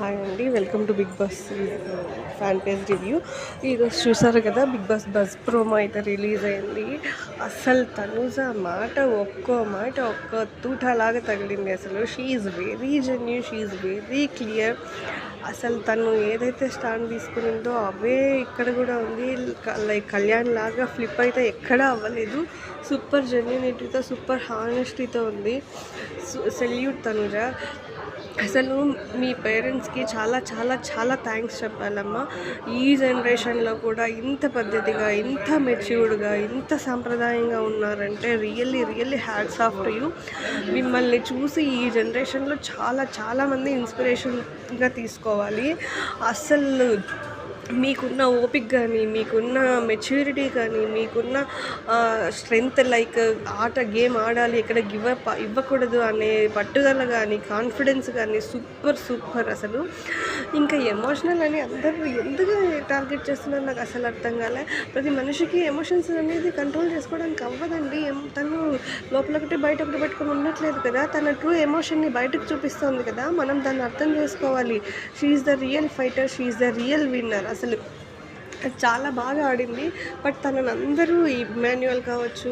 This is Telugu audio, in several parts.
హాయ్ అండి welcome to Bigg Boss fan page review. ఈరోజు చూసారు కదా బిగ్ బాస్ బస్ ప్రోమో అయితే రిలీజ్ అయింది. అసలు తనుజ మాట ఒక్కో మాట ఒక్క తూటలాగా తగిలింది అసలు. She's very genuine she's very clear అసలు తను ఏదైతే స్టాండ్ తీసుకునిందో అవే ఇక్కడ కూడా ఉంది. లైక్ కళ్యాణ్ లాగా ఫ్లిప్ అయితే ఎక్కడా అవ్వలేదు. సూపర్ జెన్యునిటీతో సూపర్ హానెస్టీతో ఉంది. సెల్యూట్ తనుజ. అసలు మీ పేరెంట్స్ పేరెంట్స్కి చాలా చాలా చాలా థ్యాంక్స్ చెప్పాలమ్మా. ఈ జనరేషన్లో కూడా ఇంత పద్ధతిగా ఇంత మెచ్యూర్డ్గా ఇంత సాంప్రదాయంగా ఉన్నారంటే really really hats off to you మిమ్మల్ని చూసి ఈ జనరేషన్లో చాలా చాలామంది ఇన్స్పిరేషన్గా తీసుకోవాలి. అసలు మీకున్న ఓపిక కానీ మీకున్న మెచ్యూరిటీ కానీ మీకున్న స్ట్రెంగ్త్ లైక్ ఆట గేమ్ ఆడాలి ఎక్కడ గివ్ అప్ ఇవ్వకూడదు అనే పట్టుదల కానీ కాన్ఫిడెన్స్ కానీ సూపర్ సూపర్ అసలు. ఇంకా ఎమోషనల్ అని అందరూ ఎందుకు టార్గెట్ చేస్తున్నారు నాకు అసలు అర్థం కాలే. ప్రతి మనిషికి ఎమోషన్స్ అనేది కంట్రోల్ చేసుకోవడానికి అవ్వదండి. తను లోపల ఒకటి బయట ఒకటి పెట్టుకొని ఉండట్లేదు కదా. తన ట్రూ ఎమోషన్ని బయటకు చూపిస్తోంది కదా. మనం దాన్ని అర్థం చేసుకోవాలి. She's the real fighter she's the real winner అసలు చాలా బాగా ఆడింది. బట్ తనని అందరూ ఇమాన్యువల్ కావచ్చు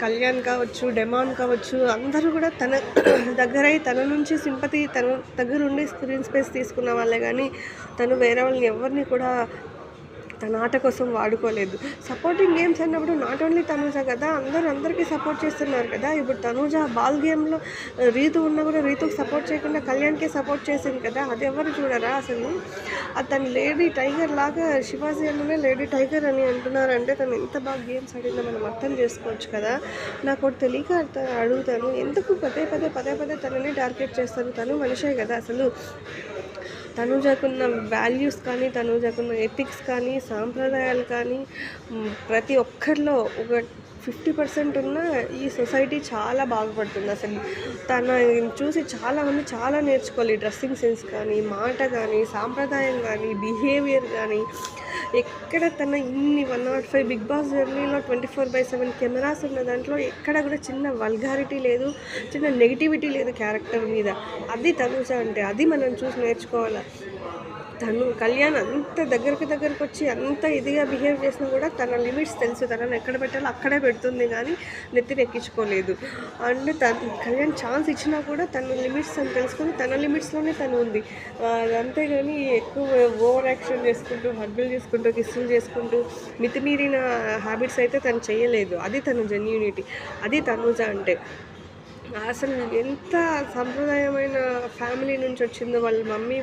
కళ్యాణ్ కావచ్చు డెమాన్ కావచ్చు అందరూ కూడా తన దగ్గరై తన నుంచి సింపతి తన దగ్గర ఉండి స్క్రీన్ స్పేస్ తీసుకున్న వాళ్ళే కానీ తను వేరే వాళ్ళని ఎవరిని కూడా తన ఆట కోసం వాడుకోలేదు. సపోర్టింగ్ గేమ్స్ అన్నప్పుడు నాట్ ఓన్లీ తనూజ కదా అందరూ అందరికీ సపోర్ట్ చేస్తున్నారు కదా. ఇప్పుడు తనూజ బాల్ గేమ్లో రీతు ఉన్నా కూడా రీతుకు సపోర్ట్ చేయకుండా కళ్యాణ్కే సపోర్ట్ చేసింది కదా. అది ఎవరు చూడరా అసలు? తను లేడీ టైగర్ లాగా శివాజీ అన్ననే లేడీ టైగర్ అని అంటున్నారంటే తను ఎంత బాగా గేమ్స్ ఆడిందో మనం అర్థం చేసుకోవచ్చు కదా. నాకు ఒకటి తెలియక అడుగుతాను. ఎందుకు పదే పదే పదే పదే తనని టార్గెట్ చేస్తాను తను మనిషే కదా అసలు. తనుజకున్న వాల్యూస్ కానీ తనుజకున్న ఎథిక్స్ కానీ సాంప్రదాయాలు కానీ ప్రతి ఒక్కరిలో ఒక ఫిఫ్టీ పర్సెంట్ ఉన్న ఈ సొసైటీ చాలా బాగుపడుతుంది అసలు. తన చూసి చాలామంది చాలా నేర్చుకోవాలి. డ్రెస్సింగ్ సెన్స్ కానీ మాట కానీ సాంప్రదాయం కానీ బిహేవియర్ కానీ. ఎక్కడ తన ఇన్ని one nought five Bigg Boss జర్నీలో twenty four by seven cameras ఉన్న దాంట్లో ఎక్కడ కూడా చిన్న వల్గారిటీ లేదు చిన్న నెగిటివిటీ లేదు క్యారెక్టర్ మీద. అది తనుజ అంటే అది మనం చూసి నేర్చుకోవాలి? తను కళ్యాణ్ అంత దగ్గరకు దగ్గరకు వచ్చి అంత ఇదిగా బిహేవ్ చేసినా కూడా తన లిమిట్స్ తెలుసు. తనను ఎక్కడ పెట్టాలో అక్కడే పెడుతుంది కానీ నెత్తిని ఎక్కించుకోలేదు. అండ్ తను కళ్యాణ్ ఛాన్స్ ఇచ్చినా కూడా తన లిమిట్స్ అని తెలుసుకొని తన లిమిట్స్లోనే తను ఉంది. అంతేగాని ఎక్కువ ఓవర్ యాక్షన్ చేసుకుంటూ హగ్గులు చేసుకుంటూ కిస్సులు చేసుకుంటూ మితిమీరిన హ్యాబిట్స్ అయితే తను చేయలేదు. అది తన జెన్యూనిటీ. అది తనుజ అంటే. అసలు ఎంత సంప్రదాయమైన ఫ్యామిలీ నుంచి వచ్చిందో వాళ్ళ మమ్మీ